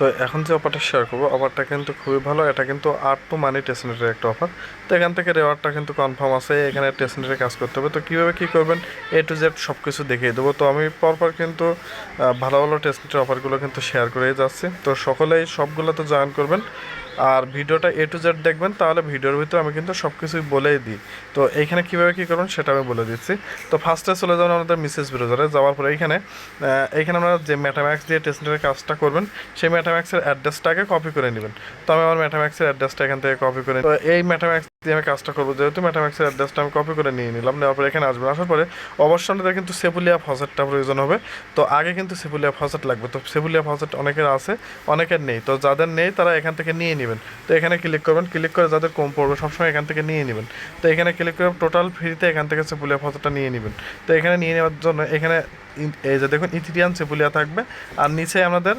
তো এখন যে অফারটা শেয়ার করব অফারটা কিন্তু খুবই ভালো। এটা কিন্তু আট টু মানি টেসনেটের একটা অফার তো এখান থেকে রেওয়ার্ডটা কিন্তু কনফার্ম আছে, এখানে টেসনেটে কাজ করতে হবে। তো কীভাবে কী করবেন এ টু জেড সব কিছু দেখিয়ে দেবো। তো আমি পরপর কিন্তু ভালো ভালো টেসনেটের অফারগুলো কিন্তু শেয়ার করেই যাচ্ছি। তো সকলেই সবগুলো তো জয়েন করবেন। আর ভিডিওটা এ টু জেড দেখবেন, তাহলে ভিডিওর ভিতরে আমি কিন্তু সব কিছুই বলেই দিই। তো এইখানে কীভাবে কী করবেন সেটা আমি বলে দিচ্ছি। তো ফার্স্টে চলে যাবেন আমাদের মিসেস ব্রাউজারে যাওয়ার পরে এইখানে এইখানে আমরা যে মেটাম্যাক্স দিয়ে টেস্টের কাজটা করবেন, সেই মেটাম্যাক্সের অ্যাড্রেসটাকে কপি করে নেবেন। তো আমি আমার ম্যাটাম্যাক্সের অ্যাড্রেসটা এখান থেকে কপি করে তো এই ম্যাটাম্যাক্স দিয়ে আমি কাজটা করব, যেহেতু মেটাম্যাক্সের অ্যাড্রেসটা আমি কপি করে নিয়ে নিলাম, নেওয়ার পরে এখানে আসবেন। আসার পরে অবশ্যই আমাদের কিন্তু সেপুলিয়া ফসেটটা প্রয়োজন হবে। তো আগে কিন্তু সেপুলিয়া ফসেট লাগবে। তো সেপুলিয়া ফসেট অনেকের আছে, অনেকের নেই। তো যাদের নেই, তারা এখান থেকে নিয়ে নেবেন তো এখানে ক্লিক করবেন ক্লিক করে যাদের কম পড়বে সবসময় এখান থেকে নিয়ে নেবেন। তো এখানে ক্লিক করে টোটাল ফ্রিতে এখান থেকে সেপুলিয়া ফসেটটা নিয়ে নেবেন। তো এখানে নিয়ে নেওয়ার জন্য এখানে এই যে দেখুন ইথিরিয়ান সেপুলিয়া থাকবে। আর নিচে আমাদের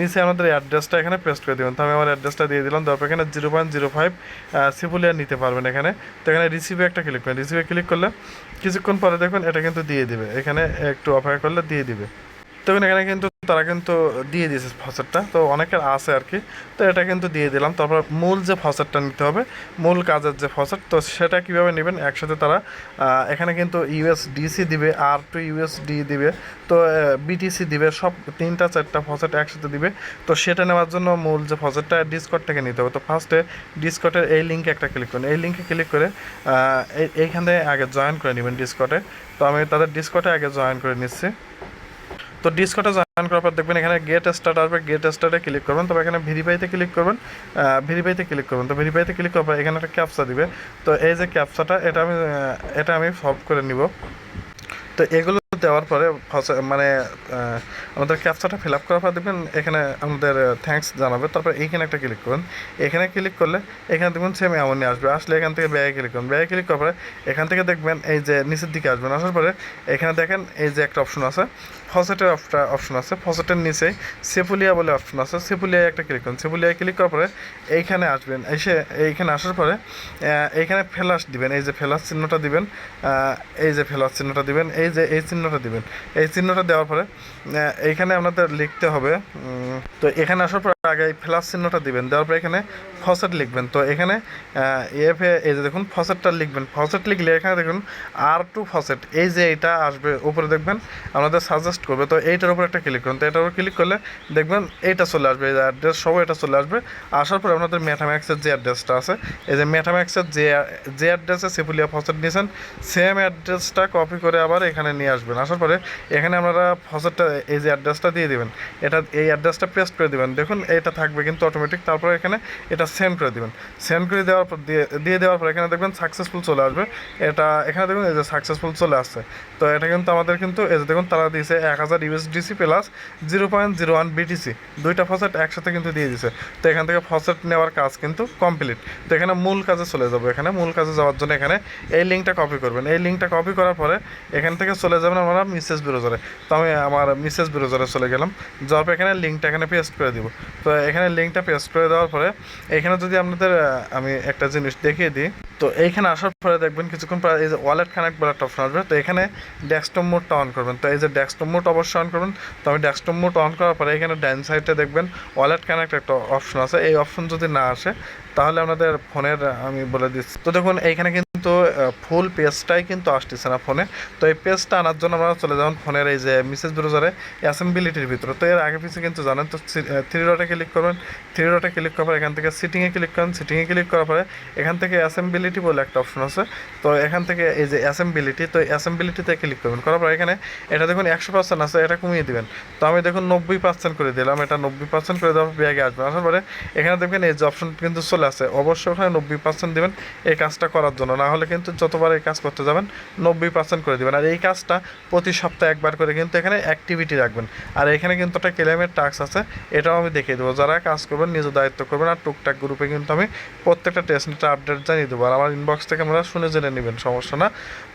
নিচে আমাদের অ্যাড্রেসটা এখানে পেস্ট করে দেবেন। তো আমি আমার অ্যাড্রেসটা দিয়ে দিলাম। তারপর এখানে zero point zero five Sepolia নিতে পারবেন এখানে। তো এখানে রিসিভে একটা ক্লিক করেন রিসিভে ক্লিক করলে কিছুক্ষণ পরে দেখুন এটা কিন্তু দিয়ে দিবে। এখানে একটু অপেক্ষা করলে দিয়ে দিবে। তখন এখানে কিন্তু তারা কিন্তু দিয়ে দিয়েছে ফসেটটা তো অনেকের আছে আর কি। তো এটা কিন্তু দিয়ে দিলাম। তারপর মূল যে ফসেটটা নিতে হবে, মূল কাজের যে ফসেট তো সেটা কীভাবে নেবেন? একসাথে তারা এখানে কিন্তু ইউএসডিসি দিবে আর টু ইউএসডি দিবে, তো বিটিসি দিবে, সব তিনটা, চারটা ফসেট একসাথে দিবে। তো সেটা নেওয়ার জন্য মূল যে ফসেটটা ডিসকট থেকে নিতে হবে। তো ফার্স্টে ডিসকটের এই লিঙ্কে একটা ক্লিক করুন। এই লিঙ্কে ক্লিক করে এইখানে আগে জয়েন করে নেবেন ডিসকটে তো আমি তাদের ডিসকটে আগে জয়েন করে নিচ্ছি। তো ডিসকটে জয়েন করার পর দেখবেন এখানে গেট স্টার্ট আসবে গেট স্টার্টে ক্লিক করবেন। তবে এখানে ভেরিফাইতে ক্লিক করবেন। ভেরিফাইতে ক্লিক করবেন। তো ভেরিফাইতে ক্লিক করার পর এখানে একটা ক্যাপসা দিবে। তো এই যে ক্যাপসাটা এটা আমি এটা আমি সলভ করে নিব। তো এগুলো দেওয়ার পরে মানে আমাদের ক্যাপচাটা ফিল আপ করার পর দেখবেন এখানে আমাদের থ্যাঙ্কস জানাবে। তারপর এইখানে একটা ক্লিক করুন। এখানে ক্লিক করলে এখানে দেখবেন সেম এমনই আসবে। আসলে এখান থেকে ব্যয় ক্লিক করুন। ব্যয় ক্লিক করার পরে এখান থেকে দেখবেন এই যে নিচের দিকে আসবেন। আসার পরে এখানে দেখেন এই যে একটা অপশন আছে ফসেটের একটা অপশন আছে। ফসেটের নিচে সেপুলিয়া বলে অপশন আছে। সেপুলিয়ায় একটা ক্লিক করুন। সেপুলিয়ায় ক্লিক করার পরে এইখানে আসবেন। এসে এইখানে আসার পরে এইখানে ফেলাস দিবেন। এই যে ফেলাস চিহ্নটা দিবেন এই যে ফেলাস চিহ্নটা দিবেন। এই যে, এই চিহ্নটা দিবেন। এই চিহ্নটা দেওয়ার পরে এইখানে আপনাদের লিখতে হবে তো এখানে আসার পর আগে এই ফ্লাস চিহ্নটা দিবেন, দেওয়ার পর এখানে ফসেট লিখবেন। তো এখানে এফ এই যে দেখুন ফসেটটা লিখবেন। ফসেট লিখলে এখানে দেখুন আর টু ফসেট এই যে এটা আসবে, উপরে দেখবেন, আমাদের সাজেস্ট করবে। তো এইটার উপর একটা ক্লিক করুন। তো এটার উপর ক্লিক করলে দেখবেন, এইটা চলে আসবে, এই যে অ্যাড্রেস সব এটা চলে আসবে। আসার পরে আপনাদের মেটাম্যাক্সের যে অ্যাড্রেসটা আছে, এই যে মেটাম্যাক্সের যে যে অ্যাড্রেসে সেপুলিয়া ফসেট নিয়েছেন সেম অ্যাড্রেসটা কপি করে আবার এখানে নিয়ে আসবেন। আসার পরে এখানে আপনারা ফসেটটা এই যে অ্যাড্রেসটা দিয়ে দিবেন। এটা, এই অ্যাড্রেসটা পেস্ট করে দিবেন। দেখুন এটা থাকবে কিন্তু অটোমেটিক তারপরে এখানে এটা সেন্ড করে দিবেন। সেন্ড করে দেওয়ার পর দিয়ে দিয়ে দেওয়ার পর এখানে দেখবেন সাকসেসফুল চলে আসবে। এটা, এখানে দেখুন এই যে সাকসেসফুল চলে আসছে। তো এটা কিন্তু আমাদের কিন্তু, এই যে দেখুন তারা দিয়েছে এক হাজার USDC plus zero point zero one BTC দুইটা ফসেট একসাথে কিন্তু দিয়ে দিছে তো এখান থেকে ফসেট নেওয়ার কাজ কিন্তু কমপ্লিট তো এখানে মূল কাজে চলে যাব। এখানে মূল কাজে যাওয়ার জন্য এখানে এই লিঙ্কটা কপি করবেন। এই লিঙ্কটা কপি করার পরে এখান থেকে চলে যাবেন আমরা মিসেস ব্রাউজারে তো আমি আমার মিসেস ব্রাউজারে চলে গেলাম। যাওয়ার পর এখানে লিঙ্কটা এখানে পেস্ট করে দিব। তো এখানে লিঙ্কটা পেস্ট করে দেওয়ার পরে, এখানে যদি আপনাদের আমি একটা জিনিস দেখিয়ে দিই, তো এইখানে আসার পরে দেখবেন কিছুক্ষণ পরে এই যে ওয়ালেট কানেক্ট বলে একটা অপশন আসবে। তো এখানে ডেস্কটপ মোডটা অন করবেন। তো এই যে ডেস্কটপ মোড অবশ্যই অন করবেন। তো আমি ডেস্কটপ মোড অন করার পরে এখানে ডাইন সাইডে দেখবেন ওয়ালেট কানেক্ট একটা অপশন আছে। এই অপশন যদি না আসে, তাহলে আপনাদের ফোনের, আমি বলে দিচ্ছি। তো দেখুন, এইখানে কিন্তু ফুল পেজটাই কিন্তু আসতেছে না ফোনে তো এই পেজটা আনার জন্য আমরা চলে যাবেন ফোনের এই যে মিসেস ব্রাউজারে অ্যাসেম্বিলিটির ভিতরে। তো এর আগে পিছিয়ে কিন্তু জানেন তো থ্রি ডটে ক্লিক করবেন। থ্রি ডটে ক্লিক করার পর এখান থেকে সিটিংয়ে ক্লিক করেন। সিটিংয়ে ক্লিক করার পরে এখান থেকে অ্যাসেম্বিলিটি বলে একটা অপশন আছে। তো এখান থেকে এই যে অ্যাসেম্বিলিটি তো অ্যাসেম্বিলিটিতে ক্লিক করবেন। করার পর এখানে এটা দেখুন একশো পার্সেন্ট আছে, এটা কমিয়ে দেবেন। তো আমি দেখুন নব্বই পার্সেন্ট করে দিলাম। এটা নব্বই পার্সেন্ট করে দেওয়ার ব্যাগে আসবে আসার পরে এখানে দেখবেন এই যে অপশন কিন্তু চলে আসে। অবশ্যই ওখানে নব্বই পার্সেন্ট দেবেন এই কাজটা করার জন্য। না হলে কিন্তু যতবার এই কাজ করতে যাবেন, নব্বই পার্সেন্ট করে দেবেন। আর এই কাজটা প্রতি সপ্তাহে একবার করে কিন্তু এখানে অ্যাক্টিভিটি রাখবেন। আর এখানে কিন্তু একটা ক্লেমের টাস্ক আছে, এটাও আমি দেখিয়ে দেবো। যারা কাজ করবেন নিজ দায়িত্ব করবেন, আর টুকটাক গ্রুপে কিন্তু আমি প্রত্যেকটা টেস্টটা আপডেট জানিয়ে দেবো। আর আমার ইনবক্স থেকে আমরা শুনে জেনে নেবেন, সমস্যা না।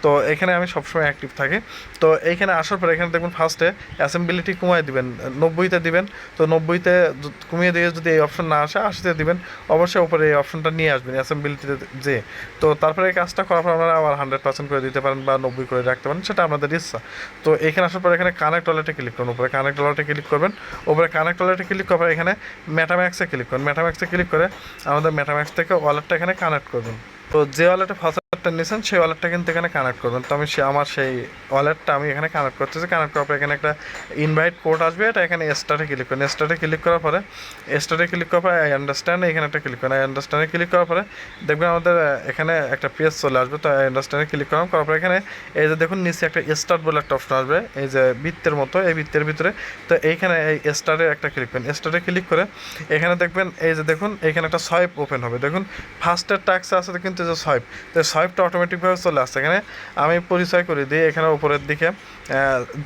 তো এখানে আমি সবসময় অ্যাক্টিভ থাকি। তো এইখানে আসার পর এখানে দেখবেন ফার্স্টে অ্যাসেম্বলিটি কমায় দিবেন, নব্বইতে দিবেন। তো নব্বইতে কমিয়ে দিয়ে যদি এই অপশন না আসে, আশিতে দিবেন। অবশ্যই ওপরে এই অপশনটা নিয়ে আসবেন অ্যাসেম্বলিটিতে যে তো তারপরে কাজটা করার পর আপনারা আবার হান্ড্রেড পার্সেন্ট করে দিতে পারেন বা নব্বই করে রাখতে পারেন, সেটা আপনাদের ইচ্ছা। তো এখানে আসার পর এখানে কানেক্ট ওয়ালেটে ক্লিক করুন, উপরে কানেক্ট ওয়ালেটে ক্লিক করবেন, উপরে কানেক্ট ওয়ালেটে ক্লিক করার এখানে ম্যাটাম্যাক্সে ক্লিক করুন। ম্যাটাম্যাক্সে ক্লিক করে আমাদের ম্যাটাম্যাক্স থেকে ওয়ালেটটা এখানে কানেক্ট করবেন। তো যে ওয়ালেটে ফার্স্টটা নিয়েছেন, সেই ওয়ালেটটা কিন্তু এখানে কানেক্ট করবেন। তো আমি সে, আমার সেই ওয়ালেটটা আমি এখানে কানেক্ট করতেছি। কানেক্ট করার পর এখানে একটা ইনভাইট কোড আসবে, এটা এখানে স্টার্টে ক্লিক করেন স্টার্টে ক্লিক করার পরে স্টার্টে ক্লিক করার পরে আই আন্ডারস্ট্যান্ড এখানে একটা ক্লিক করেন আই আন্ডারস্ট্যান্ডে ক্লিক করার পরে দেখবেন আমাদের এখানে একটা পেজ চলে আসবে। তো আই আন্ডারস্ট্যান্ডে ক্লিক করার করার পরে এখানে এই যে দেখুন, নিচে একটা স্টার্ট বলে একটা অপশন আসবে। এই যে বৃত্তের মতো, এই বৃত্তের ভিতরে। তো এইখানে এই স্টারে একটা ক্লিক করেন স্টারে ক্লিক করে এখানে দেখবেন, এই যে দেখুন, এখানে একটা সোয়াইপ ওপেন হবে। দেখুন ফার্স্টের ট্যাক্স আছে কিন্তু যে সোয়াইপ তো সোয়াইপটা অটোমেটিকভাবে চলে আসছে। এখানে আমি পরিচয় করে দিই, এখানে উপরের দিকে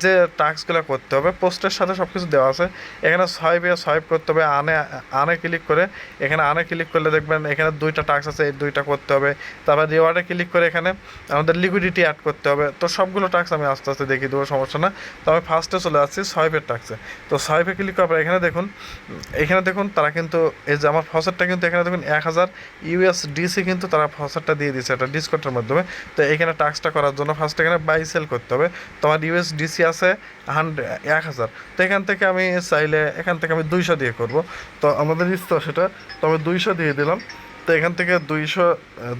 যে টাস্কগুলো করতে হবে পোস্টের সাথে সব কিছু দেওয়া আছে। এখানে সোয়াইপে সোয়াইপ করতে হবে, আনে আনে ক্লিক করে, এখানে আনে ক্লিক করলে দেখবেন এখানে দুইটা টাস্ক আছে, এই দুইটা করতে হবে। তারপর রিওয়ার্ডে ক্লিক করে এখানে আমাদের লিকুইডিটি অ্যাড করতে হবে। তো সবগুলো টাস্ক আমি আস্তে আস্তে দেখিয়ে দেবো, সমস্যা না। তো আমি ফার্স্টে চলে আসছি সোয়াইপের টাস্কে তো সোয়াইপে ক্লিক করার পর এখানে দেখুন এখানে দেখুন তারা কিন্তু, এই যে আমার ফসেটটা কিন্তু এখানে দেখুন এক হাজার ইউএসডিসি কিন্তু তারা ফসেটটা দিয়ে দিচ্ছে একটা ডিসকাউন্টের মাধ্যমে। তো এখানে টাস্কটা করার জন্য ফার্স্ট এখানে বাই সেল করতে হবে। তোমার ইউএসডিসি আছে হান্ড্রেড এক হাজার। তো এখান থেকে আমি চাইলে এখান থেকে আমি দুইশো দিয়ে করব। তো আমাদের ইচ্ছা সেটা, তো আমি দুইশো দিয়ে দিলাম। তো এখান থেকে দুইশো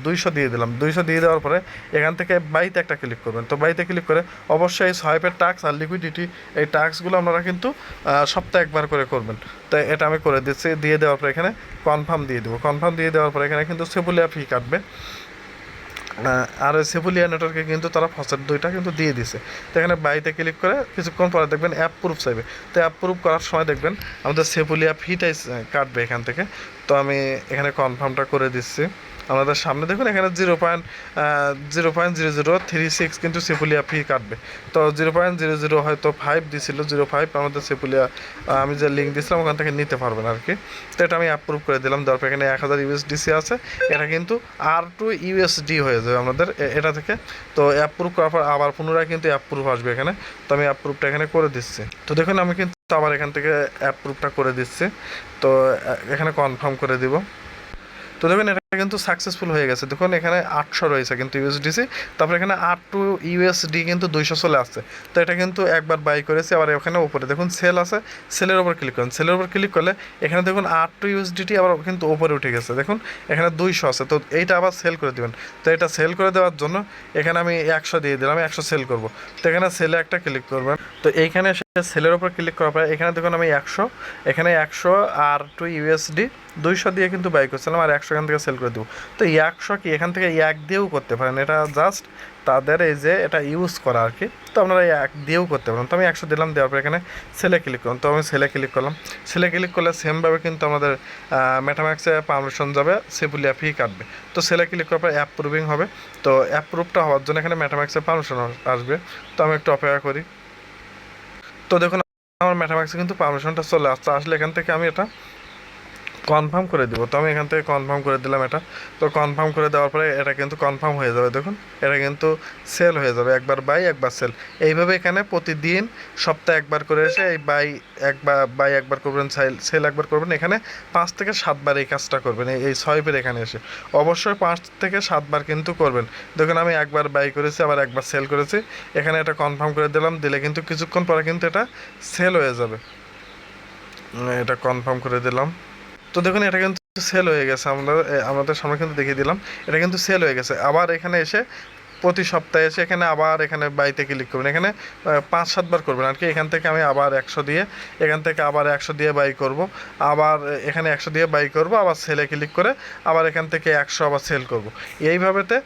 দুইশো দিয়ে দিলাম। দুইশো দিয়ে দেওয়ার পরে এখান থেকে বাইতে একটা ক্লিক করবেন। তো বাইতে ক্লিক করে অবশ্যই এই সোয়াইপের টাক্স আর লিকুইডিটি এই টাক্সগুলো আপনারা কিন্তু সপ্তাহে একবার করে করবেন। তো এটা আমি করে দিচ্ছি। দিয়ে দেওয়ার পরে এখানে কনফার্ম দিয়ে দেবো। কনফার্ম দিয়ে দেওয়ার পরে এখানে কিন্তু সেবুলিয়া ফি কাটবে। আর সেভুলিয়া নেটওয়ার্কে কিন্তু তারা ফসেট দুইটা কিন্তু দিয়ে দিছে। তো এখানে বাড়িতে ক্লিক করে কিছুক্ষণ পরে দেখবেন অ্যাপ প্রুফ চাইবে। তো অ্যাপ প্রুফ করার সময় দেখবেন আমাদের সেভুলিয়া ফিটাই কাটবে এখান থেকে। তো আমি এখানে কনফার্মটা করে দিচ্ছি। আমাদের সামনে দেখুন, এখানে zero point zero point zero zero three six কিন্তু সেপুলিয়া ফি কাটবে। তো জিরো পয়েন্ট জিরো জিরো হয়তো ফাইভ দিছিল, জিরো ফাইভ আমাদের সেপুলিয়া আমি যে লিঙ্ক দিয়েছিলাম ওখান থেকে নিতে পারবেন আর কি। তো এটা আমি অ্যাপ্রুভ করে দিলাম। তারপর এখানে এক হাজার ইউএসডিসি আছে। এটা কিন্তু আর টু ইউএসডি হয়ে যাবে আমাদের এটা থেকে। তো অ্যাপ্রুভ করার পর আবার পুনরায় কিন্তু অ্যাপ্রুভ আসবে এখানে। তো আমি অ্যাপ্রুভটা এখানে করে দিচ্ছি। তো দেখুন, আমি কিন্তু আবার এখান থেকে অ্যাপ্রুভটা করে দিচ্ছি। তো এখানে কনফার্ম করে দিব। তো দেখুন কিন্তু সাকসেসফুল হয়ে গেছে। দেখুন, এখানে আটশো রয়েছে কিন্তু ইউএসডিসি তারপর এখানে আট টু ইউএসডি কিন্তু দুইশো চলে আসছে। তো এটা কিন্তু একবার বাই করেছি, আবার এখানে উপরে। দেখুন সেল আছে সেলের উপর ক্লিক করুন। সেলের উপর ক্লিক করলে এখানে দেখুন আট টু ইউএসডিটি আবার কিন্তু উপরে উঠে গেছে। দেখুন, এখানে দুইশো আছে। তো এইটা আবার সেল করে দেবেন। তো এটা সেল করে দেওয়ার জন্য এখানে আমি একশো দিয়ে দিলাম একশো সেল করব। তো এখানে সেলে একটা ক্লিক করবেন। তো এইখানে সেলের উপর ক্লিক করার পরে এখানে দেখুন আমি একশো, এখানে একশো আর টু ইউএসডি দুইশো দিয়ে কিন্তু বাই করছিলাম, আর একশো এখান থেকে সেল করে দেবো। তো একশো কি এখান থেকে এক দিয়েও করতে পারেন। এটা জাস্ট তাদের এই যে এটা ইউজ করা আর কি। তো আপনারা এক দিয়েও করতে পারেন। তো আমি একশো দিলাম, দেওয়ার পর এখানে সেলে ক্লিক করুন তো আমি সেলে ক্লিক করলাম। সেলে ক্লিক করলে সেমভাবে কিন্তু আমাদের মেটাম্যাক্সে পারমিশন যাবে সেপুলিয়া ফি কাটবে। তো সেলে ক্লিক করার পর অ্যাপ্রুভিং হবে। তো অ্যাপ্রুভটা হওয়ার জন্য এখানে মেটাম্যাক্সে পারমিশন আসবে। তো আমি একটু অপেক্ষা করি। তো দেখুন, আমার মেটাম্যাক্সে কিন্তু পারমিশনটা চলে আসছে। আসলে এখান থেকে আমি এটা কনফার্ম করে দিব। তো আমি এখান থেকে কনফার্ম করে দিলাম এটা। তো কনফার্ম করে দেওয়ার পরে এটা কিন্তু কনফার্ম হয়ে যাবে, দেখুন। এটা কিন্তু সেল হয়ে যাবে, একবার বাই একবার সেল এইভাবে এখানে প্রতিদিন সপ্তাহে একবার করে এসে এই বাই একবার বাই একবার করবেন সেল সেল একবার করবেন। এখানে পাঁচ থেকে সাতবার এই কাজটা করবেন, এই ছয়বের এখানে এসে। অবশ্যই পাঁচ থেকে সাতবার কিন্তু করবেন। দেখুন, আমি একবার বাই করেছি, আবার একবার সেল করেছি। এখানে এটা কনফার্ম করে দিলাম, দিলে কিন্তু কিছুক্ষণ পরে কিন্তু এটা সেল হয়ে যাবে। এটা কনফার্ম করে দিলাম। তো দেখুন এটা কিন্তু সেল হয়ে গেছে। আমরা আমাদের সামনে কিন্তু দেখিয়ে দিলাম। এটা কিন্তু সেল হয়ে গেছে। আবার এখানে এসে প্রতি সপ্তাহে এসে এখানে আবার এখানে বাইতে ক্লিক করবেন। এখানে পাঁচ সাতবার করবেন। আর কি এখান থেকে আমি আবার একশো দিয়ে, এখান থেকে আবার একশো দিয়ে বাই করব। আবার এখানে একশো দিয়ে বাই করব, আবার সেলে ক্লিক করে আবার এখান থেকে একশো আবার সেল করব। এইভাবেতে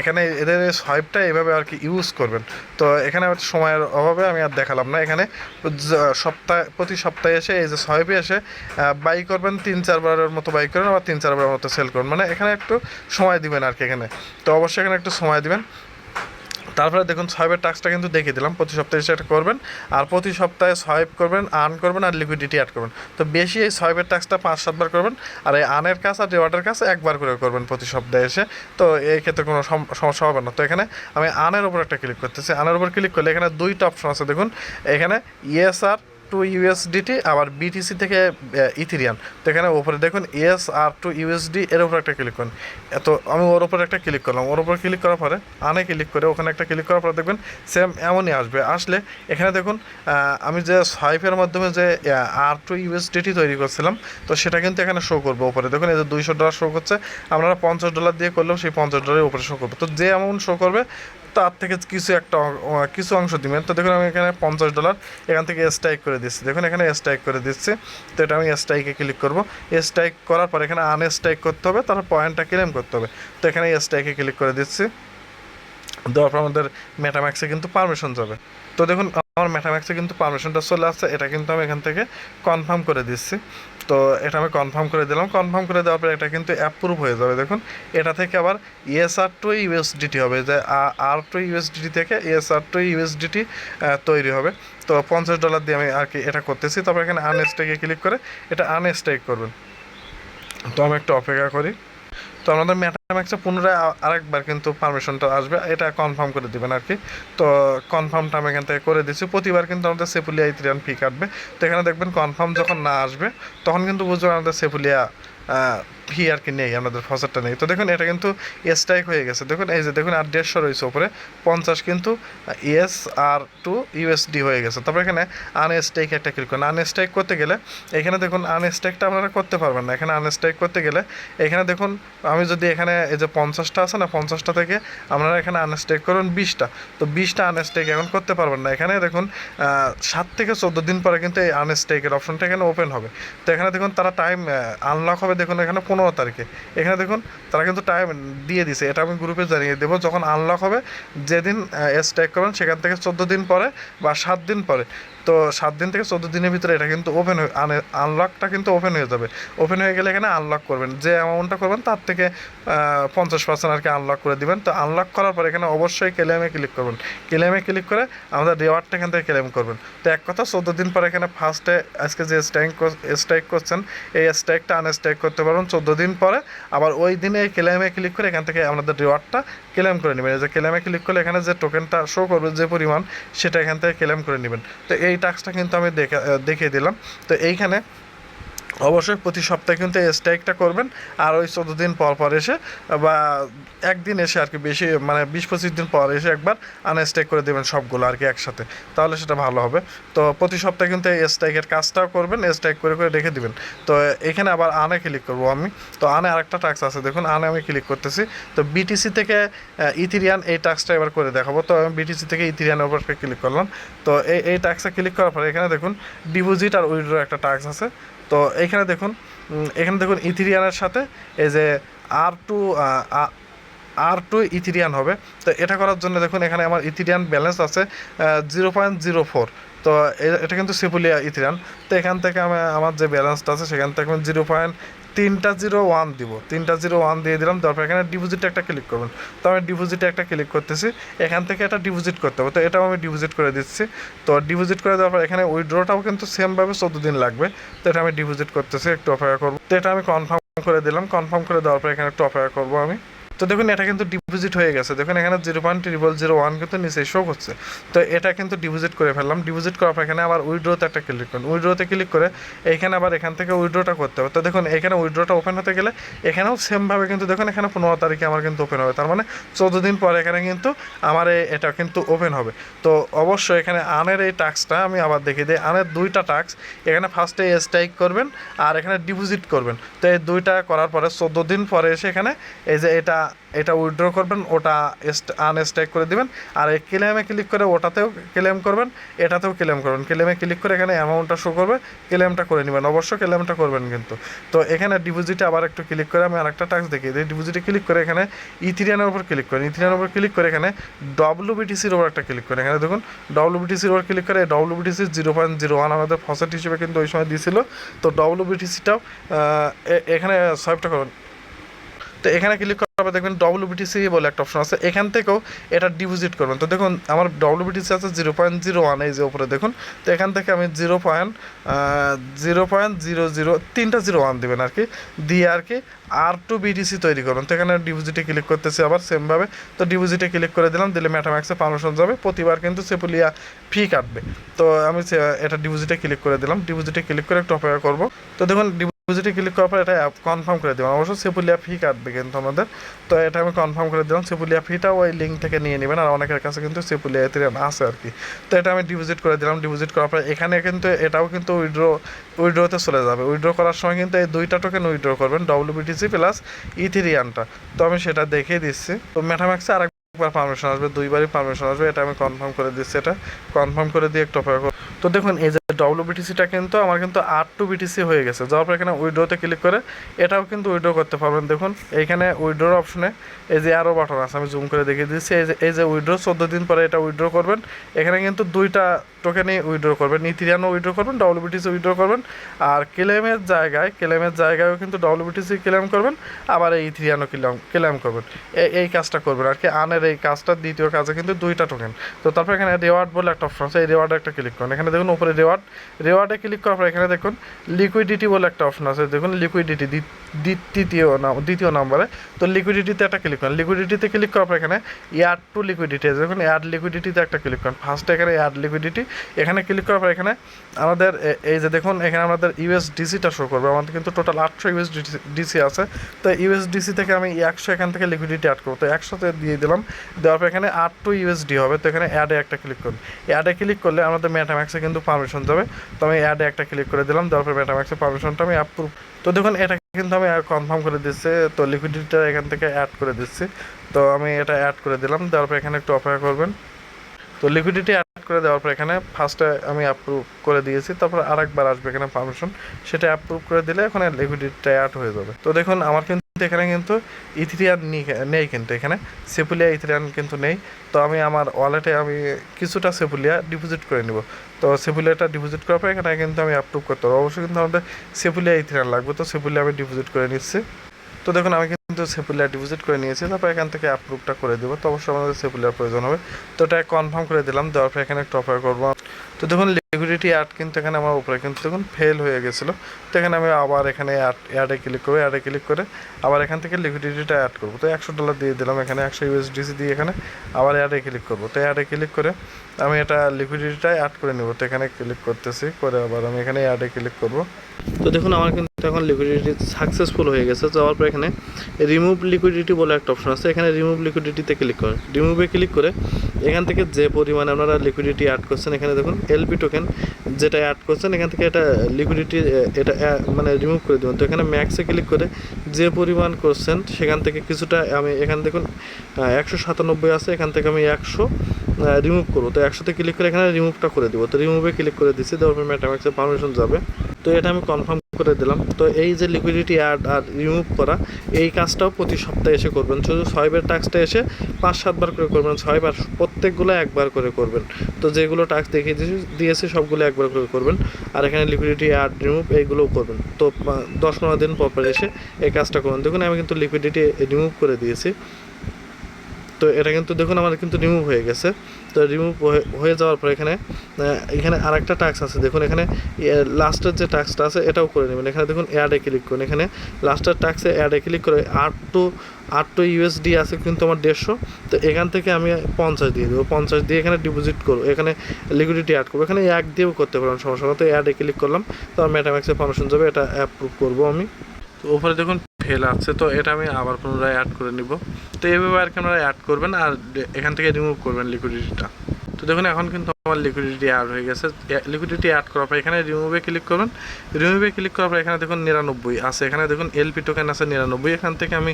এখানে এদের সোয়াইপটা এইভাবে আর কি ইউজ করবেন। তো এখানে সময়ের অভাবে আমি আর দেখালাম না। এখানে সপ্তাহে, প্রতি সপ্তাহে এসে এই যে সোয়াইপে এসে বাই করবেন, তিন চারবারের মতো বাই করেন আবার তিন চারবারের মতো সেল করবেন। মানে এখানে একটু সময় দিবেন আর কি এখানে। তো অবশ্যই এখানে একটু সময় দিবেন। তারপরে দেখুন সোয়াইপের টাস্কটা কিন্তু দেখিয়ে দিলাম। প্রতি সপ্তাহে সেটা করবেন আর প্রতি সপ্তাহে সোয়াইপ করবেন আর্ন করবেন আর লিকুইডিটি অ্যাড করবেন। তো বেশি এই সোয়াইপের টাস্কটা পাঁচ সাতবার করবেন আর এই আনের কাজ আর রিওয়ার্ডের কাজ একবার করে করবেন প্রতি সপ্তাহে এসে। তো এই ক্ষেত্রে কোনো সম- সমস্যা হবে না। তো এখানে আমি আনের উপর একটা ক্লিক করতেছি। আনের উপর ক্লিক করলে এখানে দুইটা অপশন আছে দেখুন। এখানে ইয়েস আর টু ইউএসডিটি আবার বিটিসি থেকে ইথিরিয়ান তো এখানে ওপরে দেখুন এস আর টু ইউএসডি এর উপর একটা ক্লিক করুন। তো আমি ওর উপরে একটা ক্লিক করলাম। ওর উপর ক্লিক করার পরে, আনে ক্লিক করে, ওখানে একটা ক্লিক করার পরে দেখবেন সেম এমনই আসবে। আসলে এখানে দেখুন আমি যে সাইফের মাধ্যমে যে আর টু ইউএসডিটি তৈরি করছিলাম, তো সেটা কিন্তু এখানে শো করব ওপরে দেখুন, এই যে দুইশো ডলার শো করছে, আপনারা পঞ্চাশ ডলার দিয়ে করলেও সেই পঞ্চাশ ডলারের উপরে শো করবে। তো যে অ্যামাউন্ট শো করবে তার থেকে কিছু একটা কিছু অংশ দিবেন। তো দেখুন, আমি এখানে পঞ্চাশ ডলার এখান থেকে স্ট্রাইক করে দিচ্ছি। দেখুন, এখানে স্ট্রাইক করে দিচ্ছি। তো এটা আমি স্ট্রাইকে ক্লিক করব। স্ট্রাইক করার পর এখানে আনস্ট্রাইক করতে হবে, তারপর পয়েন্টটা ক্লেম করতে হবে। তো এখানে স্ট্রাইকে ক্লিক করে দিচ্ছি। দেওয়ার পর আমাদের মেটাম্যাক্সে কিন্তু পারমিশন যাবে। তো দেখুন, আমার মেটাম্যাক্সে কিন্তু পারমিশনটা চলে আসছে, এটা কিন্তু আমি এখান থেকে কনফার্ম করে দিচ্ছি। তো এটা আমি কনফার্ম করে দিলাম। কনফার্ম করে দেওয়ার পর এটা কিন্তু অ্যাপ্রুভ হয়ে যাবে। দেখুন, এটা থেকে আবার ইএসআর টু ইউএসডিটি হবে। যে আর টু ইউএসডিটি থেকে ইএসআর টু ইউএসডিটি তৈরি হবে। তো পঞ্চাশ ডলার দিয়ে আমি আর কি এটা করতেছি। তারপর এখানে আনস্টেকে ক্লিক করে এটা আনস্টেক করবেন। তো আমি একটু অপেক্ষা করি। তো আমাদের ম্যাটাম্যাক্সে পুনরায় আরেকবার কিন্তু পারমিশনটা আসবে, এটা কনফার্ম করে দেবেন আর কি তো কনফার্মটা আমি এখান থেকে করে দিচ্ছি প্রতিবার কিন্তু আমাদের সেপুলিয়া ইত্রিয়ান ফি কাটবে। তো এখানে দেখবেন কনফার্ম যখন না আসবে, তখন কিন্তু বুঝবেন আমাদের সেপুলিয়া ফি আর কি নেই, আমাদের ফসলটা নেই। তো দেখুন, এটা কিন্তু স্ট্রাইক হয়ে গেছে। দেখুন, এই যে দেখুন, আর দেড়শো রয়েছে ওপরে পঞ্চাশ কিন্তু ইএস আর টু ইউএসডি হয়ে গেছে। তারপর এখানে আনস্ট্রাইক একটা ক্লিক করুন। আনস্ট্রাইক করতে গেলে, এখানে দেখুন আনস্ট্রাইকটা আপনারা করতে পারবেন না। এখানে আনস্ট্রাইক করতে গেলে, এখানে দেখুন, আমি যদি এখানে এই যে পঞ্চাশটা আছে না, পঞ্চাশটা থেকে আপনারা এখানে আনস্ট্রাইক করুন বিশটা। তো বিশটা আনস্ট্রাইক এখন করতে পারবেন না। এখানে দেখুন সাত থেকে চোদ্দ দিন পরে কিন্তু এই আনস্ট্রাইকের অপশনটা এখানে ওপেন হবে। তো এখানে দেখুন, তারা টাইম আনলক হবে। দেখুন, এখানে পনেরো তারিখে এখানে দেখুন, তারা কিন্তু টাইম দিয়ে দিছে। এটা আমি গ্রুপে জানিয়ে দেবো, যখন আনলক হবে, যেদিন স্ট্রাইক করবেন, সেখান থেকে চোদ্দ দিন পরে বা সাত দিন পরে। তো সাত দিন থেকে চোদ্দ দিনের ভিতরে এটা কিন্তু ওপেন হয়ে আনলকটা কিন্তু ওপেন হয়ে যাবে। ওপেন হয়ে গেলে এখানে আনলক করবেন। যে অ্যামাউন্টটা করবেন, তার থেকে পঞ্চাশ পার্সেন্ট আর কি আনলক করে দিবেন। তো আনলক করার পর এখানে অবশ্যই ক্লেমে ক্লিক করবেন। ক্লেমে ক্লিক করে আমাদের রেওয়ার্ডটা এখান থেকে ক্লেম করবেন। তো এক কথা, চোদ্দ দিন পরে এখানে ফার্স্টে আজকে যে স্ট্রাইক স্ট্রাইক করছেন, এই স্ট্রাইকটা আনস্ট্রাইক করতে পারবেন। চোদ্দ দিন পরে আবার ওই দিনে ক্লেমে ক্লিক করে এখান থেকে আপনাদের রিওয়ার্ডটা ক্লেম করে নেবেন। যে ক্লেমে ক্লিক করলে এখানে যে টোকেনটা শো করবে যে পরিমাণ, সেটা এখান থেকে ক্লেম করে নেবেন। তো এই টাস্কটা কিন্তু আমি দেখে দেখিয়ে দিলাম। তো এইখানে অবশ্যই প্রতি সপ্তাহে কিন্তু এই স্ট্রাইকটা করবেন। আর ওই চোদ্দ দিন পর পর এসে বা একদিন এসে আর কি বেশি মানে বিশ পঁচিশ দিন পর এসে একবার আনস্ট্রাইক করে দেবেন সবগুলো আর কি একসাথে। তাহলে সেটা ভালো হবে। তো প্রতি সপ্তাহে কিন্তু এই স্ট্রাইকের কাজটাও করবেন স্ট্রাইক করে করে রেখে দিবেন। তো এখানে আবার আনে ক্লিক করব আমি। তো আনে আরেকটা টাস্ক আছে, দেখুন, আনে আমি ক্লিক করতেছি। তো বিটিসি থেকে ইথিরিয়ান এই টাস্কটা এবার করে দেখাবো। তো আমি বিটিসি থেকে ইথিরিয়ানের উপর ক্লিক করলাম। তো এই এই টাস্কটা ক্লিক করার পরে এখানে দেখুন ডিপোজিট আর উইড্রো একটা টাস্ক আছে। তো এখানে দেখুন এখানে দেখুন ইথিরিয়ানের সাথে এই যে আর টু আর টু ইথিরিয়ান হবে। তো এটা করার জন্য দেখুন, এখানে আমার ইথিরিয়ান ব্যালেন্স আছে জিরো পয়েন্ট জিরো ফোর তো এটা কিন্তু সিপুলিয়া ইথিরিয়ান। তো এখান থেকে আমি, আমার যে ব্যালেন্সটা আছে, সেখান থেকে আমি জিরো পয়েন্ট তিনটা জিরো ওয়ান দিব। তিনটা জিরো ওয়ান দিয়ে দিলাম, তারপর এখানে ডিপোজিটে একটা ক্লিক করবেন। তো আমি ডিপোজিটে একটা ক্লিক করতেছি, এখান থেকে একটা ডিপোজিট করতে হবে। তো এটাও আমি ডিপোজিট করে দিচ্ছি। তো ডিপোজিট করে দেওয়ার পর এখানে উইড্রোটাও কিন্তু সেমভাবে চোদ্দ দিন লাগবে। তো এটা আমি ডিপোজিট করতেছি, একটু অপেক্ষা করব। তো এটা আমি কনফার্ম করে দিলাম। কনফার্ম করে দেওয়ার পর এখানে একটু অপেক্ষা করব আমি। তো দেখুন, এটা কিন্তু ডিপোজিট হয়ে গেছে। দেখুন, এখানে zero point triple zero one কিন্তু নিচে শো করছে। তো এটা কিন্তু ডিপোজিট করে ফেললাম। ডিপোজিট করার পর এখানে আবার উইড্রোতে একটা ক্লিক করুন। উইড্রোতে ক্লিক করে এইখানে আবার এখান থেকে উইড্রোটা করতে হবে। তো দেখুন, এখানে উইড্রোটা ওপেন হতে গেলে এখানেও সেমভাবে কিন্তু দেখুন, এখানে পনেরো তারিখে আমার কিন্তু ওপেন হবে। তার মানে চোদ্দ দিন পর এখানে কিন্তু আমার এটা কিন্তু ওপেন হবে। তো অবশ্যই এখানে আনের এই টাস্কটা আমি আবার দেখিয়ে দিই। আনের দুইটা টাস্ক এখানে ফার্স্টে স্ট্রাইক করবেন আর এখানে ডিপোজিট করবেন। তো এই দুইটা করার পরে চোদ্দ দিন পরে এসে এখানে এই যে এটা এটা উইথড্র করবেন, ওটা আনস্ট্রাইক করে দিবেন, আর এই ক্লেমে ক্লিক করে ওটাতেও ক্লেম করবেন, এটাতেও ক্লেম করবেন। ক্লেমে ক্লিক করে এখানে অ্যামাউন্টটা শো করবে ক্লেমটা করে নেবেন, অবশ্যই ক্লেমটা করবেন কিন্তু। তো এখানে ডিপোজিটে আবার একটু ক্লিক করে আমি আরেকটা টাস্ক দেখিয়ে দিই। ডিপোজিটে ক্লিক করে এখানে ইথিরিয়ানের উপর ক্লিক করেন। ইথিরিয়ানের উপর ক্লিক করে এখানে ডব্লিউবিটিসির উপর একটা ক্লিক করেন। এখানে দেখুন ডব্লিউবিটিসির উপর ক্লিক করে WBTC zero point zero one আমাদের ফসেট হিসেবে কিন্তু ওই সময় দিয়েছিল তো ডব্লিউবিটিসিটাও এখানে সোয়াইপটা করুন। তো এখানে ক্লিক করার পর দেখবেন ডব্লিউবিটিসি বলে একটা অপশন আছে। এখান থেকেও এটা ডিপোজিট করবেন। তো দেখুন, আমার ডব্লিউবিটিসি আছে জিরো পয়েন্ট জিরো ওয়ান এই যে উপরে দেখুন। তো এখান থেকে আমি zero point zero point zero zero তিনটা জিরো ওয়ান দেবেন আর কি। দিয়ে আর কি আর টু বিটিসি তৈরি করুন তো এখানে ডিপোজিটে ক্লিক করতেছি আবার সেমভাবে তো ডিপোজিটে ক্লিক করে দিলাম, দিলে ম্যাটাম্যাক্সে পারমিশন যাবে। প্রতিবার কিন্তু সেপুলিয়া ফি কাটবে। তো আমি এটা ডিপোজিটে ক্লিক করে দিলাম। ডিপোজিটে ক্লিক করে একটু অপেক্ষা করব। তো দেখুন ডিপোজিটে ক্লিক করার পর এটা অ্যাপ কনফার্ম করে দেবেন। অবশ্য সেপুলিয়া ফি কাটবে কিন্তু আমাদের। তো এটা আমি কনফার্ম করে দিলাম। সেপুলিয়া ফিটা ওই লিঙ্ক থেকে নিয়ে নেবেন। আর অনেকের কাছে কিন্তু সেপুলিয়া এথিরিয়াম আছে আর কি। তো এটা আমি ডিপোজিট করে দিলাম। ডিপোজিট করার পর এখানে কিন্তু এটাও কিন্তু উইড্রো উইড্রোতে চলে যাবে। উইড্রো করার সময় কিন্তু এই দুইটা টোকেন উইড্রো করবেন। ডব্লিউবিটিসি প্লাস ইথিরিয়ানটা তো আমি সেটা দেখিয়ে দিচ্ছি। তো মেটাম্যাক্সে আরেকবার পারমিশন আসবে। দুইবারই পারমিশন আসবে। এটা আমি কনফার্ম করে দিচ্ছি। এটা কনফার্ম করে দিয়ে একটু অপেক্ষা। তো দেখুন, এই যে ডব্লিউবিটিসিটা কিন্তু আমার কিন্তু আর টু বিটিসি হয়ে গেছে। যাওয়ার পর এখানে উইড্রোতে ক্লিক করে, এটাও কিন্তু উইড্রো করতে পারবেন। দেখুন, এইখানে উইড্রোর অপশনে এই যে আরও বাটন আছে, আমি জুম করে দেখিয়ে দিচ্ছি। এই যে এই যে উইড্রো চোদ্দ দিন পরে এটা উইড্রো করবেন। এখানে কিন্তু দুইটা টোকেনই উইড্রো করবেন। ইথিরিয়ানও উইড্রো করবেন ডব্লিউবিটিসি উইড্রো করবেন। আর ক্লেমের জায়গায় ক্লেমের জায়গায়ও কিন্তু ডব্লিউবিটিসি ক্লেম করবেন, আবার এই ইথিরিয়ানও ক্লেম ক্লেম করবেন। এই কাজটা করবেন। আর কি, আনের এই কাজটা, দ্বিতীয় কাজে কিন্তু দুইটা টোকেন তো তারপর এখানে রেওয়ার্ড বলে একটা অপশন আছে, এই রেওয়ার্ডে একটা ক্লিক করুন। এখানে দেখুন উপরে রেওয়ার্ড রেওয়ার্ডে ক্লিক করার পর এখানে দেখুন লিকুইডিটি বলে একটা অপশন আছে। দেখুন লিকুইডিটি দ্বিতীয় নাম দ্বিতীয় নম্বরে তো লিকুইডিটিতে একটা ক্লিক করেন। লিকুইডিটিতে ক্লিক করার পর এখানে ইয়ার টু লিকুইডিটি আছে। দেখুন অ্যাড লিকুইডিটিতে একটা ক্লিক করেন। ফার্স্টে এখানে অ্যাড লিকুইডিটি এখানে ক্লিক করার পর এখানে আমাদের এই যে দেখুন, এখানে আমাদের ইউএসডিসিটা শো করবে। আমাদের কিন্তু টোটাল আটশো ইউএসডিসি আছে। তো ইউএসডিসি থেকে আমি একশো এখান থেকে লিকুইডিটি অ্যাড করব। তো একশোতে দিয়ে দিলাম। দেওয়ার পর এখানে আট টু ইউএসডি হবে। তো এখানে অ্যাডে একটা ক্লিক করুন। অ্যাডে ক্লিক করলে আমাদের মেটাম্যাক্সে কিন্তু পারমিশন যাবে তো আমি অ্যাডে একটা ক্লিক করে দিলাম, দেওয়ার পর মেটাম্যাক্সে পারমিশনটা আমি অ্যাপ্রুভ তো দেখুন, এটা কিন্তু আমি কনফার্ম করে দিচ্ছি, তো লিকুইডিটিটা এখান থেকে অ্যাড করে দিচ্ছি। তো আমি এটা অ্যাড করে দিলাম, দেওয়ার পর এখানে একটু অপেক্ষা করবেন। তো লিকুইডিটি অ্যাড করে দেওয়ার পর এখানে ফার্স্টে আমি অ্যাপ্রুভ করে দিয়েছি, তারপর আরেকবার আসবে এখানে পারমিশন সেটা অ্যাপ্রুভ করে দিলে এখানে লিকুইডিটিটা অ্যাড হয়ে যাবে। তো দেখুন, আমার কিন্তু এখানে কিন্তু ইথিরিয়ান নেই কিন্তু এখানে। সেপুলিয়া ইথিরিয়ান কিন্তু নেই। তো আমি আমার ওয়ালেটে আমি কিছুটা সেপুলিয়া ডিপোজিট করে নিব। তো সেপুলিয়াটা ডিপোজিট করার পর এখানে কিন্তু আমি অ্যাপ্রুভ করতে পারব। অবশ্যই কিন্তু আমাদের সেপুলিয়া ইথিরিয়ান লাগবে। তো সেপুলিয়া আমি ডিপোজিট করে নিচ্ছি। তো দেখুন, আমি কিন্তু সেপুলিয়া ডিপোজিট করে নিয়েছি। তারপর এখান থেকে অ্যাপ্রুভটা করে দেবো। তো অবশ্যই আমাদের সেপুলিয়ার প্রয়োজন হবে। তো এটা কনফার্ম করে দিলাম। দেওয়ার পর এখানে একটু অফার করব। তো দেখুন লিকুইডিটি অ্যাড কিন্তু এখানে আমার উপরে, কিন্তু দেখুন ফেল হয়ে গেছিল। তো এখানে আমি আবার এখানে অ্যাডে ক্লিক করব অ্যাডে ক্লিক করে আবার এখান থেকে লিকুইডিটিটা অ্যাড করব। তো একশো ডলার দিয়ে দিলাম এখানে, একশো ইউএসডিসি দিয়ে এখানে, আবার অ্যাডে ক্লিক করব। তো অ্যাডে ক্লিক করে আমি এটা লিকুইডিটিটা অ্যাড করে নেব। তো এখানে ক্লিক করতেছি, করে আবার আমি এখানে অ্যাডে ক্লিক করব। তো দেখুন, আমার কিন্তু এখন লিকুইডিটি সাকসেসফুল হয়ে গেছে। যাওয়ার পর এখানে রিমুভ লিকুইডিটি বলে একটা অপশন আছে। এখানে রিমুভ লিকুইডিটিতে ক্লিক করে। রিমুভে ক্লিক করে এখান থেকে যে পরিমাণে আপনারা লিকুইডিটি অ্যাড করছেন, এখানে দেখুন এলপি টোকেন যেটা অ্যাড করছেন, এখান থেকে এটা লিকুইডিটি এটা মানে রিমুভ করে দেবেন। তো এখানে ম্যাক্সে ক্লিক করে যে পরিমাণ করছেন, সেখান থেকে কিছুটা আমি এখানে দেখুন একশো সাতানব্বই আছে, এখান থেকে আমি একশো রিমুভ করব। তো একশোতে ক্লিক করে এখানে রিমুভটা করে দেবো। তো রিমুভে ক্লিক করে দিচ্ছি দেওয়ার পর মেটাম্যাক্সে পারমিশন যাবে। তো এটা আমি কনফার্ম করে দিলাম। তো এই যে লিকুইডিটি অ্যাড আর রিমুভ করা, এই কাজটাও প্রতি সপ্তাহে এসে করবেন। শুধু ছয়বার টাস্কটা এসে পাঁচ, সাতবার করে করবেন। ছয়বার, প্রত্যেকগুলো একবার করে করবেন। তো যেগুলো টাস্ক দেখিয়ে দিয়েছি- দিয়েছে, সবগুলো একবার করে করবেন। আর এখানে লিকুইডিটি অ্যাড রিমুভ এইগুলোও করবেন। তো দশ, পনেরো দিন পর এসে এই কাজটা করুন। দেখুন, আমি কিন্তু লিকুইডিটি রিমুভ করে দিয়েছি। তো এটা কিন্তু, দেখুন, আমার কিন্তু রিমুভ হয়ে গেছে। তো রিমুভ হয়ে যাওয়ার পর এখানে এখানে আরেকটা টাক্স আছে। দেখুন, এখানে লাস্টের যে টাক্সটা আছে, এটাও করে নেবেন। এখানে দেখুন অ্যাডে ক্লিক করুন। এখানে লাস্টের টাক্সে অ্যাডে ক্লিক করে আট টু আট টু ইউএসডি আছে কিন্তু আমার দেড়শো। তো এখান থেকে আমি পঞ্চাশ দিয়ে দেবো। পঞ্চাশ দিয়ে এখানে ডিপোজিট করব এখানে লিকুইডিটি অ্যাড করব। এখানে এক দিয়েও করতে পারেন সমস্যা না তো অ্যাডে ক্লিক করলাম। তো মেটাম্যাক্সে পারমিশন যাবে, এটা অ্যাপ্রুভ করব আমি। তো ওপরে দেখুন ফেল আছে, তো এটা আমি আবার পুনরায় অ্যাড করে নিব। তো এইভাবে আর কি আপনারা অ্যাড করবেন আর এখান থেকে রিমুভ করবেন লিকুইডিটিটা তো দেখুন, এখন কিন্তু আমার লিকুইডিটি অ্যাড হয়ে গেছে। লিকুইডিটি অ্যাড করার পর এখানে রিমুভে ক্লিক করবেন রিমুভে ক্লিক করার পর এখানে দেখুন নিরানব্বই আছে। এখানে দেখুন এলপি টোকেন আছে নিরানব্বই। এখান থেকে আমি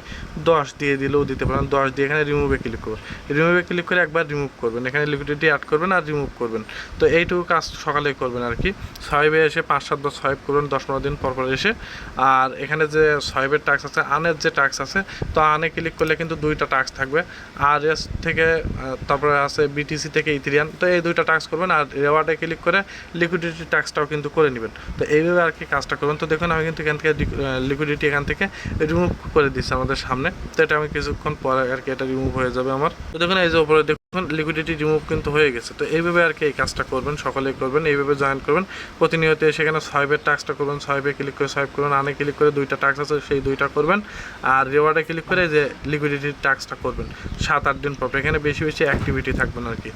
দশ দিয়ে দিলেও দিতে পারেন। দশ দিয়ে এখানে রিমুভে ক্লিক করুন। রিমুভে ক্লিক করে একবার রিমুভ করবেন। এখানে লিকুইডিটি অ্যাড করবেন আর রিমুভ করবেন। তো এইটুকু কাজ সকালে করবেন আর কি। ছয়বে এসে পাঁচ, সাত দশ ছয় করবেন দশ, পনেরো দিন পর পর এসে। আর এখানে যে ছয়বের টাক্স আছে আনের যে টাক্স আছে, তো আনে ক্লিক করলে কিন্তু দুইটা টাক্স থাকবে। আর এস থেকে তারপরে আছে বিটিসি থেকে ইথিরিয়ান তো এই দুইটা টাক্স টাস্ক করবেন আর রেওয়ার্ডে ক্লিক করে লিকুইডিটি টাস্কটাও কিন্তু করে নেবেন। তো এইভাবে আর কি কাজটা করবেন। তো দেখুন, আমি কিন্তু এখান থেকে লিকুইডিটি এখান থেকে রিমুভ করে দিচ্ছি আমাদের সামনে। তো এটা আমি কিছুক্ষণ পরে আর কি এটা রিমুভ হয়ে যাবে আমার। তো দেখুন, এই যে উপরে দেখুন লিকুইডিটি রিমুভ কিন্তু হয়ে গেছে। তো এইভাবে আর কি এই কাজটা করবেন, সকলেই করবেন, এইভাবে জয়েন করবেন। প্রতিনিয়ত সেখানে সোয়াইপের টাস্কটা করবেন সোয়াইপে ক্লিক করে সোয়াইপ করবেন আনে ক্লিক করে দুইটা টাস্ক আছে, সেই দুইটা করবেন। আর রিওয়ার্ডে ক্লিক করে যে লিকুইডিটির টাস্কটা করবেন। সাত আট দিন পর। এখানে বেশি বেশি অ্যাক্টিভিটি থাকবেন আর কি।